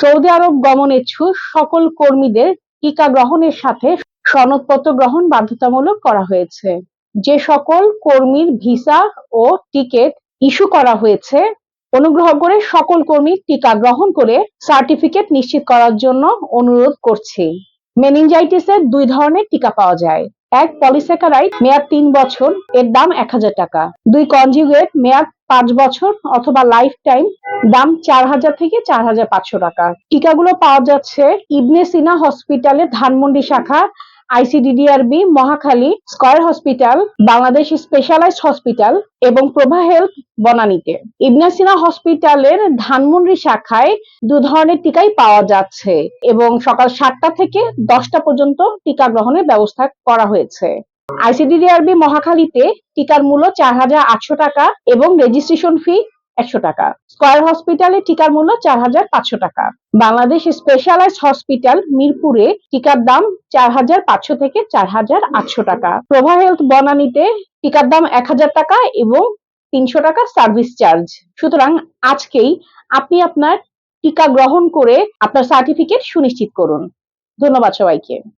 Saudi আরব গমনেচ্ছু সকল কর্মীদের টিকা গ্রহণের সাথে সনদপত্র গ্রহণ বাধ্যতামূলক করা হয়েছে। যে সকল কর্মীর ভিসা ও টিকিট ইস্যু করা হয়েছে, অনুগ্রহ করে সকল কর্মী টিকা গ্রহণ করে সার্টিফিকেট নিশ্চিত করার জন্য অনুরোধ করছি। মেনিনজাইটিসের দুই ধরনের টিকা পাওয়া যায়। এক পলিস্যাকারাইড মেয়াদ তিন বছর, এর দাম এক হাজার টাকা। দুই কনজিউগেট মেয়াদ পাঁচ বছর অথবা লাইফ টাইম দাম চার হাজার থেকে চার হাজার পাঁচশো টাকা। টিকাগুলো পাওয়া যাচ্ছে ইবনে সিনা হসপিটালের ধানমন্ডি শাখা ICDDRB, Mohakhali, square hospital, Bangladesh specialised hospital এবং প্রভা হেলথ বনানীতে। ইবনে সিনা হসপিটালের ধানমন্ডি শাখায় দু ধরনের টিকাই পাওয়া যাচ্ছে এবং সকাল সাতটা থেকে দশটা পর্যন্ত টিকা গ্রহণের ব্যবস্থা করা হয়েছে। আইসিডিডিআরবি মহাখালীতে টিকার মূল্য চার হাজার আটশো টাকা এবং রেজিস্ট্রেশন ফি একশো টাকা। স্কয়ার হসপিটালে টিকার মূল্য চার হাজার পাঁচশো টাকা। বাংলাদেশ স্পেশালাইজড হসপিটাল মিরপুরে টিকার দাম চার হাজার পাঁচশো থেকে চার হাজার আটশো টাকা। প্রভা হেলথ বনানীতে টিকার দাম এক হাজার টাকা এবং তিনশো টাকা সার্ভিস চার্জ। সুতরাং আজকেই আপনি আপনার টিকা গ্রহণ করে আপনার সার্টিফিকেট সুনিশ্চিত করুন। ধন্যবাদ সবাইকে।